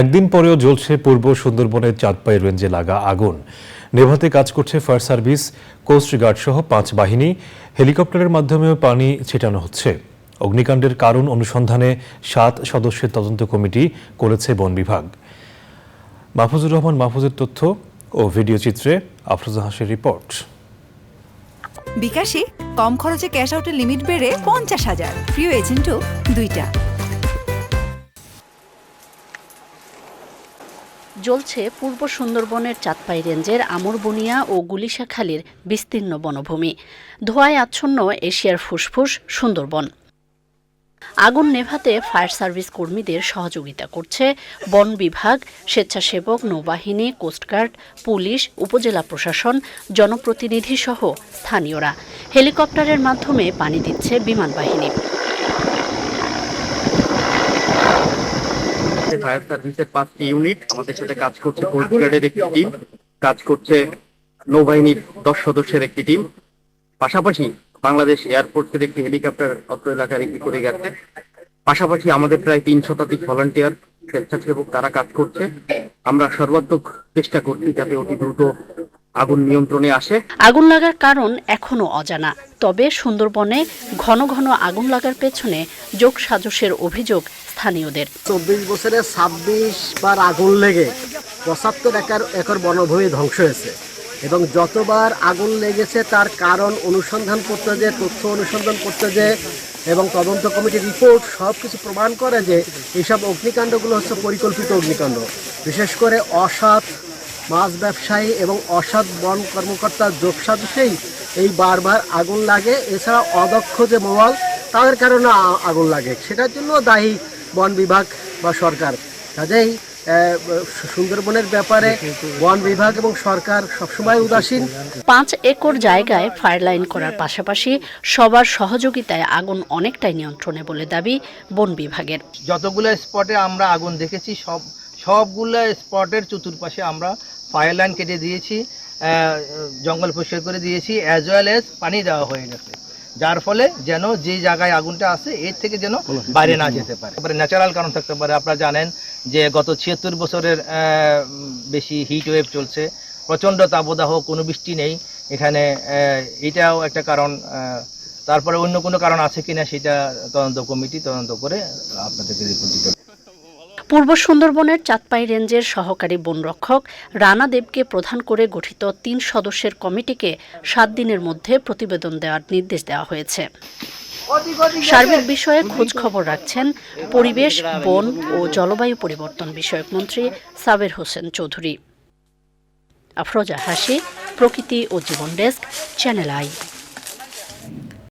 একদিন পরেও জ্বলছে পূর্ব সুন্দরবনের চাঁদপাই রেঞ্জে লাগা আগুন। নেভাতে কাজ করছে ফায়ার সার্ভিস কোস্টগার্ড সহ পাঁচ বাহিনী। হেলিকপ্টারের মাধ্যমেও পানি ছিটানো হচ্ছে। অগ্নিকাণ্ডের কারণ অনুসন্ধানে সাত সদস্যের তদন্ত কমিটি করেছে বন বিভাগ। মাহফুজুর রহমান, মাহফুজের তথ্য ও ভিডিও চিত্রে আফরোজা হাসের রিপোর্ট। বিকাশে কম খরচে ক্যাশ আউটের লিমিট বেড়ে পঞ্চাশ হাজার। প্রিয় এজেন্টও দুইটা। জ্বলছে পূর্ব সুন্দরবনের চাঁদপাই রেঞ্জের আমরবনিয়া ও গুলিশাখালীর বিস্তীর্ণ বনভূমি। ধোঁয়ায় আচ্ছন্ন এশিয়ার ফুসফুস সুন্দরবন। আগুন নেভাতে ফায়ার সার্ভিস কর্মীদের সহযোগিতা করছে বন বিভাগ, স্বেচ্ছাসেবক, নৌবাহিনী, কোস্টগার্ড, পুলিশ, উপজেলা প্রশাসন জনপ্রতিনিধি সহ স্থানীয়রা। হেলিকপ্টারের মাধ্যমে পানি দিচ্ছে বিমান বাহিনী। ফায়ার সার্ভিসের পাঁচটি ইউনিট আমাদের সাথে কাজ করছে কোস্ট একটি টিম কাজ করছে নৌবাহিনীর দশ সদস্যের একটি টিম পাশাপাশি বাংলাদেশ এয়ারফোর্সের একটি হেলিকপ্টার অত্র এলাকায় একটি করে গেছে। পাশাপাশি আমাদের প্রায় তিন শতাধিক ভলান্টিয়ার স্বেচ্ছাসেবক তারা কাজ করছে। আমরা সর্বাত্মক চেষ্টা করছি যাতে অতি দ্রুত আগুন নিয়ন্ত্রণে আসে। আগুন লাগার কারণ এখনও অজানা। তবে সুন্দরবনে ঘন ঘন আগুন লাগার পেছনে যোগ সাজসের অভিযোগ স্থানীয়দের। চব্বিশ বছরে ছাব্বিশ বার আগুন লেগে পঁচাত্তর একর একর বনভূমি ধ্বংস হয়েছে এবং যতবার আগুন লেগেছে তার কারণ অনুসন্ধান করতে যে, তথ্য অনুসন্ধান করতে যে এবং তদন্ত কমিটির রিপোর্ট সব কিছু প্রমাণ করে যে এইসব অগ্নিকাণ্ডগুলো হচ্ছে পরিকল্পিত অগ্নিকাণ্ড। বিশেষ করে অসৎ মাছ ব্যবসায়ী এবং অসৎ বন কর্মকর্তার যোগসাজসেই এই বারবার আগুন লাগে। এছাড়া অদক্ষ যে মোবাইল তাদের কারণে আগুন লাগে। সেটার জন্য দায়ী বন বিভাগ বা সরকার। কাজেই সুন্দরবনের ব্যাপারে বন বিভাগ এবং সরকার সবসময় উদাসীন। পাঁচ একর জায়গায় ফায়ার লাইন করার পাশাপাশি সবার সহযোগিতায় আগুন অনেকটাই নিয়ন্ত্রণে বলে দাবি বন বিভাগের। যতগুলো স্পটে আমরা আগুন দেখেছি সব সবগুলো স্পটের চতুর্পাশে আমরা ফায়ার লাইন কেটে দিয়েছি জঙ্গল পরিষ্কার করে দিয়েছি অ্যাজ ওয়েল এজ পানি দেওয়া হয়ে গেছে। যার ফলে যেন যে জায়গায় আগুনটা আছে, এর থেকে যেন বাইরে না যেতে পারে তারপরে ন্যাচারাল কারণ থাকতে পারে, আপনারা জানেন যে গত ছিয়াত্তর বছরের বেশি হিট ওয়েভ চলছে, প্রচণ্ড তাপদাহ, কোনো বৃষ্টি নেই এখানে এটাও একটা কারণ তারপরে অন্য কোনো কারণ আছে কিনা সেটা তদন্ত কমিটি তদন্ত করে আপনাদেরকে রিপোর্ট দিতে। পূর্ব সুন্দরবনের চাঁদপাই রেঞ্জের সহকারী বনরক্ষক রানা দেবকে প্রধান করে গঠিত তিন সদস্যের কমিটিকে সাত দিনের মধ্যে প্রতিবেদন দেওয়ার নির্দেশ দেওয়া হয়েছে। সার্বিক বিষয়ে খোঁজ খবর রাখছেন পরিবেশ, বন ও জলবায়ু পরিবর্তন বিষয়ক মন্ত্রী সাবের হোসেন চৌধুরী। আফরোজা হাসি, প্রকৃতি ও জীবন ডেস্ক, চ্যানেল আই।